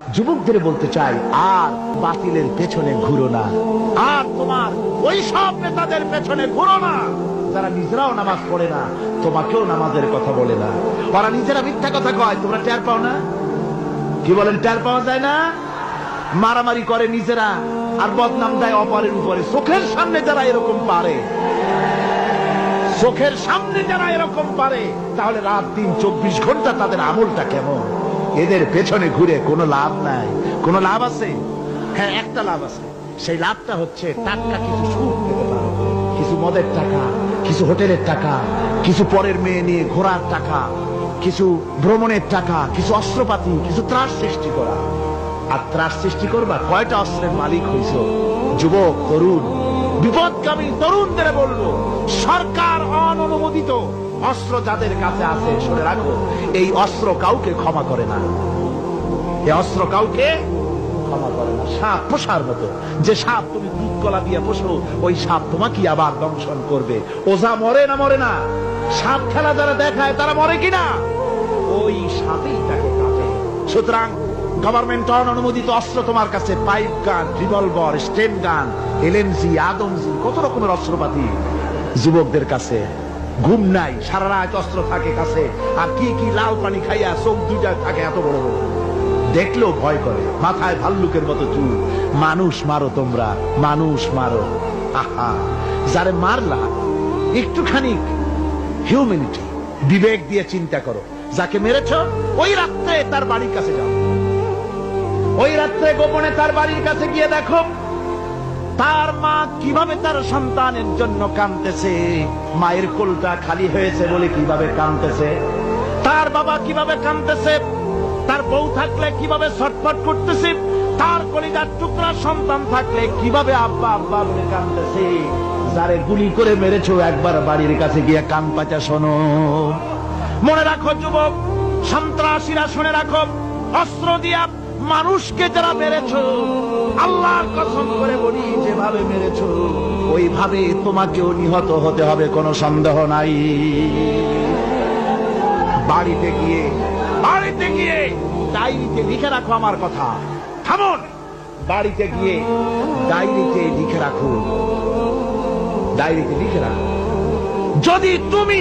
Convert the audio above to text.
যুবকদের বলতে চাই, আর বাতিলের পেছনে ঘুরো না। আর তোমার ওই সব নেতাদের পেছনে ঘুরো না। যারা নিজেরাও নামাজ পড়ে না, তোমাকেও নামাজের কথা বলে না। ওরা নিজেরা মিথ্যা কথা কয়, তোমরা টের পাও না? কি বলেন, টের পাওয়া যায় না? মারামারি করে নিজেরা, আর বদনাম দেয় অপরের উপরে। চোখের সামনে যারা এরকম পারে, চোখের সামনে যারা এরকম পারে, তাহলে রাত দিন, চব্বিশ ঘণ্টা তাদের আমলটা কেমন? এদের পেছনে ঘুরে কোনো লাভ নাই। কোনো লাভ আছে? হ্যাঁ একটা লাভ আছে। সেই লাভটা হচ্ছে টাকা কিছু কিছু মদের টাকা, কিছু হোটেলের টাকা, কিছু পরের মেয়ে নিয়ে ঘোরার টাকা, কিছু ভ্রমণের টাকা, কিছু অস্ত্রপাতি, কিছু ত্রাস সৃষ্টি করা। আর ত্রাস সৃষ্টি করবা কয়টা অস্ত্রের মালিক হইছ? যুবক, তরুণ বিপদগামী তরুণদের বলব, সরকার অননুমোদিত। অস্ত্র যাদের কাছে আছে, শুনে রাখো, এই অস্ত্র কাউকে ক্ষমা করে না। এই অস্ত্র কাউকে ক্ষমা করে না। সাপ, পোষার মতো। যে সাপ তুমি দুধ কলা দিয়ে পোষো, ওই সাপ তোমাকে আবার দংশন করবে। মরে না মরে না। সাপ খেলা যারা দেখায়, তারা মরে কিনা? ওই সাপেই তাকে কাটে। সুতরাং গভর্নমেন্ট অনুমোদিত অস্ত্র তোমার কাছে পাইপ গান রিভলভার স্টেন গান এলএমজি আদমজি কত রকমের অস্ত্রপাতি? যুবকদের কাছে। ঘুম নাই, সারা রাত অস্ত্র থাকে কাছে। আর কি কি লাল পানি খাইয়া চোখ দুইটা থাকে এত বড় বড়। দেখলেও ভয় করে, মাথায় ভাল্লুকের মতো চুল। মানুষ মারো তোমরা, মানুষ মারো। আহা, যারে মারলা, একটুখানি হিউম্যানিটি বিবেক দিয়ে চিন্তা করো। যাকে মেরেছ, ওই রাত্রে তার বাড়ির কাছে যাও। ওই রাত্রে গোপনে তার বাড়ির কাছে গিয়ে দেখো তার মা কীভাবে তার সন্তানের জন্য কাঁদতেছে? মায়ের কোলটা খালি হয়েছে বলে কীভাবে কাঁদতেছে? তার বাবা কীভাবে কাঁদতেছে? তার বউ থাকলে কীভাবে ছটফট করতেছে? তার কলিজার টুকরা সন্তান থাকলে কীভাবে আব্বা আব্বা বলে কাঁদতেছে? যারে গুলি করে মেরেছো, একবার বাড়ির কাছে গিয়ে কান পাচা শোনো। মনে রাখো যুবক, সন্ত্রাসীরা শুনে রাখো, অস্ত্র দিয়া মানুষকে যারা মেরেছ, আল্লাহর কসম করে বলি, যেভাবে মেরেছ, ওইভাবে তোমাকেও নিহত হতে হবে, কোনো সন্দেহ নাই। বাড়িতে গিয়ে বাড়িতে গিয়ে ডায়েরিতে লিখে রাখো আমার কথা। থামুন! বাড়িতে গিয়ে ডায়েরিতে লিখে রাখুন। ডায়েরিতে লিখে রাখো যদি তুমি